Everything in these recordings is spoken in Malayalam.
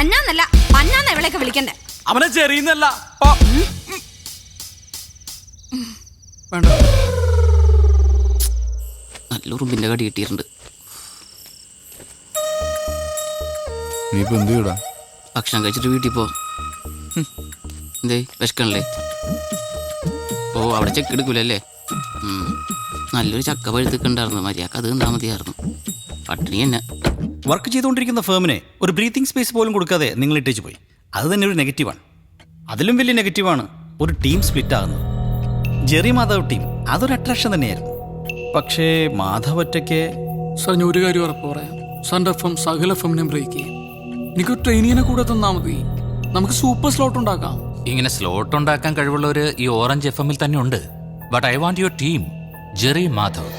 അന്നാന്നല്ല പന്നാന്ന ഇവളെയൊക്കെ വിളിക്കണ്ടേ? അവനെ ചെറിയല്ല. വേണ്ട. നല്ല ഉറുമ്പിന്റെ കടി കിട്ടിയിട്ടുണ്ട്. എന്ത് ചെയ്യടാ? ഭക്ഷണം കഴിച്ചിട്ട് വീട്ടിൽ പോ. എന്തേ വിശക്കണല്ലേ? ഓ അവിടെ ചെക്ക് എടുക്കൂലല്ലേ? നല്ലൊരു ചക്ക പഴുത്തൊക്കെ ഉണ്ടായിരുന്നു. മര്യാദയ്ക്ക് അത് തിന്നാ മതിയായിരുന്നു. പട്ടിണി തന്നെ. വർക്ക് ചെയ്തുകൊണ്ടിരിക്കുന്ന ഫേമിനെ ഒരു ബ്രീത്തിങ് സ്പേസ് പോലും കൊടുക്കാതെ നിങ്ങൾ ഇട്ടേച്ച് പോയി. അത് തന്നെ ഒരു നെഗറ്റീവാണ് അതിലും വലിയ നെഗറ്റീവാണ് ഒരു ടീം സ്പ്ലിറ്റ് ആകുന്നത്. ജെറി മാധവ് ടീം അതൊരു അട്രാക്ഷൻ തന്നെയായിരുന്നു. പക്ഷേ മാധവ് ഒറ്റയ്ക്ക് സാർ ഞാൻ ഒരു കാര്യം ഉറപ്പ് പറയാം. സാറിന്റെ എഫ് എം സകല എഫിനെ ബ്രേക്ക് ചെയ്യും. എനിക്ക് ട്രെയിനിനെ കൂടെ തന്നാൽ മതി. നമുക്ക് സൂപ്പർ സ്ലോട്ട് ഉണ്ടാക്കാം. ഇങ്ങനെ സ്ലോട്ട് ഉണ്ടാക്കാൻ കഴിവുള്ളവർ ഈ ഓറഞ്ച് എഫ് എമ്മിൽ തന്നെ ഉണ്ട്. But I want your team Jerry Madhav.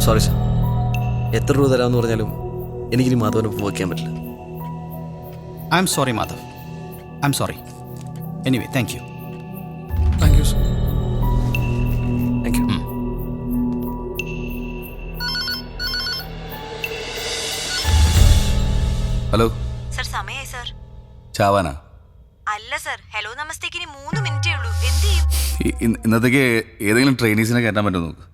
Sorry sir എത്ര രൂപ തരാമെന്ന് പറഞ്ഞാലും എനിക്കിനി മാധവനെ വയ്ക്കാൻ പറ്റില്ല. I am sorry Madhav. I am sorry anyway thank you thank you sir thank you hello sir സമയായി സർ ചാവാനാ? അല്ല സർ ഹലോ നമസ്തേക്ക്. ഇനി മൂന്ന് മിനിറ്റേ ഉള്ളൂ. എന്ത് ചെയ്യും? ഇന്നത്തേക്ക് ഏതെങ്കിലും ട്രെയിനീസിനെ കയറ്റാൻ പറ്റുമോ നോക്ക്?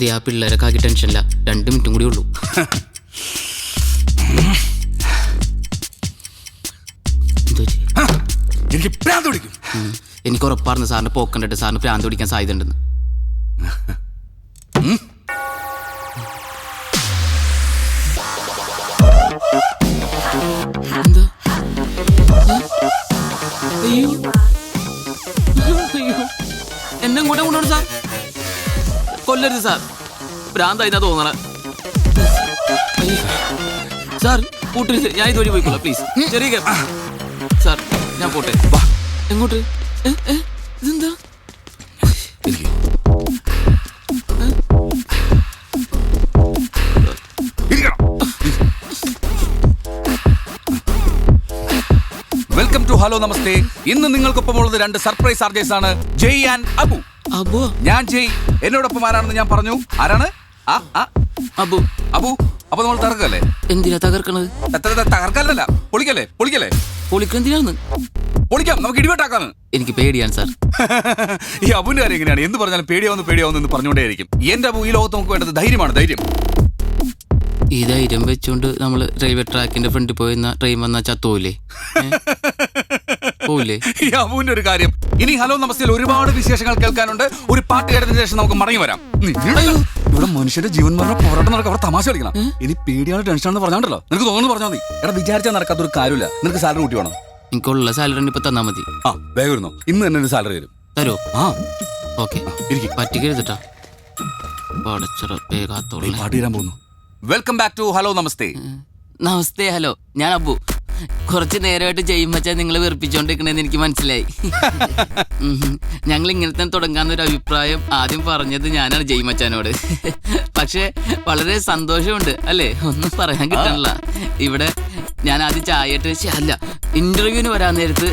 ദേ ആ പിള്ളേരൊക്കെ ആക്കി ടെൻഷനില്ല രണ്ട് മിനിറ്റും കൂടി ഉള്ളൂ? എനിക്ക് പ്രാന്ത് പിടിക്കും. എനിക്ക് ഉറപ്പായിരുന്നു സാറിന് പോക്കണ്ടിട്ട് സാറിന് പ്രാന്ത് പിടിക്കാൻ സാധ്യത ഉണ്ടെന്ന് എന്നും കൂടെ കൊണ്ടുപോകണം സാർ. കൊല്ലരുത് സാർ. ഭ്രാന്തായിന്നാ തോന്നണ. സാർ കൂട്ടരുത് ഞാൻ ഇതുവഴി പോയിക്കോളാം പ്ലീസ് ചെറിയ. സാർ ഞാൻ പോട്ടെ. വാ. എങ്ങോട്ട്? ഇതെന്താ? വെൽക്കം ടു ഹലോ നമസ്തേ ഇന്ന് നിങ്ങൾക്കൊപ്പമുള്ളത് രണ്ട് സർപ്രൈസ് ആർജേഴ്സ് ആണ് ജയ് ആൻഡ് അബു. അബു. ഞാൻ ചെയ് എന്നോടൊപ്പം ആരാണെന്ന് ഞാൻ പറഞ്ഞു. ആരാണ്? ആ ആ. അബു. അബു അപ്പൊ നമ്മൾ തകർക്കല്ലേ? എന്തിനാ തകർക്കണത്? ത- ത- തകർക്കല്ലല്ല. പൊളിക്കല്ലേ പൊളിക്കല്ലേ? പൊളിക്കെന്തിനാന്ന് പൊളിക്കാം നമുക്ക് ഇടിവെട്ടാക്കാന്ന്. എനിക്ക് പേടിയാണ് സാർ. ഈ അബുവിന്റെ കാര്യം എങ്ങനെയാണ്? എന്ത് പറഞ്ഞാലും പേടിയാവുന്ന പേടിയാവുന്നു എന്ന് പറഞ്ഞുകൊണ്ടേയിരിക്കും. എന്റെ അബു ഈ ലോകത്ത് നമുക്ക് വേണ്ടത് ധൈര്യമാണ് ധൈര്യം. ഈ ധൈര്യം വെച്ചുകൊണ്ട് നമ്മൾ റെയിൽവേ ട്രാക്കിന്റെ ഫ്രണ്ടിൽ പോയിരുന്ന ട്രെയിൻ വന്ന ചത്തോയില്ലേ പോവില്ലേ ഈ അബുവിന്റെ ഒരു കാര്യം. ഇനി ഹലോ നമസ്തേ ഒരുപാട് വിശേഷങ്ങൾ കേൾക്കാനുണ്ട്. ഒരു പാട്ട് കേട്ടതിന് ശേഷം നമുക്ക് മടങ്ങി വരാം. ഇവിടെ മനുഷ്യന്റെ ജീവൻ മരണ പോരാട്ടം നടക്കുക അവിടെ തമാശ കളിക്കണം. ഇനി പേടിയാണ് ടെൻഷനാണെന്ന് പറഞ്ഞോണ്ടല്ലോ. നിനക്ക് തോന്നുന്നു പറഞ്ഞാൽ മതി. എടാ വിചാരിച്ചാൽ നടക്കാത്തൊരു കാര്യമില്ല. നിനക്ക് സാലറി കൂട്ടി വേണം. എനിക്കുള്ള സാലറി ഇപ്പൊ തന്നാ മതി. ആ വേഗം ഇരുന്നോ. ഇന്ന് തന്നെ ഒരു സാലറി തരും. തരുമോ ആ. ഓക്കെ. പറ്റിക്കരുതട്ടാ പാട്ട് തരാൻ പോകുന്നു. Welcome back to hello namaste. Namaste hello. ഞാൻ അബു. കുറച്ച് നേരമായിട്ട് ജയിമച്ച നിങ്ങൾ വെറുപ്പിച്ചോണ്ടിരിക്കണേന്ന് എനിക്ക് മനസ്സിലായി. ഞങ്ങൾ ഇങ്ങനെ തന്നെ തുടങ്ങാന്ന് ഒരു അഭിപ്രായം ആദ്യം പറഞ്ഞത് ഞാനാണ് ജയിമച്ചാനോട് പക്ഷെ വളരെ സന്തോഷമുണ്ട് അല്ലേ? ഒന്നും പറയാൻ കിട്ടണില്ല. ഇവിടെ ഞാൻ ആദ്യം ചായട്ട് അല്ല ഇന്റർവ്യൂവിന് വരാൻ നേരത്ത്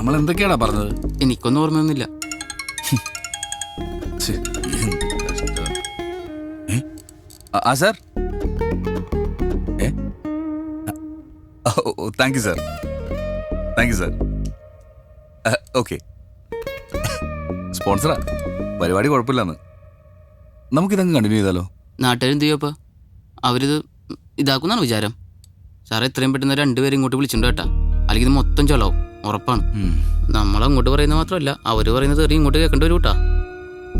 നമ്മൾ എന്തൊക്കെയാടാ പറഞ്ഞത്? എനിക്കൊന്നും ഓർമ്മയൊന്നുമില്ല. ഛെ, എന്ത് കഷ്ടം. ഏ? ആ- ആ സാർ. ഏ? ഓ thank you sir. Thank you sir. Okay. സ്പോൺസറാ? പരിപാടി കുഴപ്പമില്ലെന്ന്. നമുക്കിതങ്ങ് കണ്ടിന്യൂ ചെയ്താലോ? നാട്ടുകാരെന്ത് ചെയ്യപ്പോ അവരിത് ഇതാക്കുന്നാണ് വിചാരം. സാറേ എത്രയും പെട്ടെന്ന് രണ്ടുപേരും ഇങ്ങോട്ട് വിളിച്ചിട്ടുണ്ട് കേട്ടാ. അല്ലെങ്കിൽ ഇത് മൊത്തം ചൊലാവും ഉറപ്പാണ്. നമ്മളങ്ങോട്ട് പറയുന്നത് മാത്രമല്ല അവർ പറയുന്നത് ഇങ്ങോട്ട് കേൾക്കേണ്ടി വരും കേട്ടാ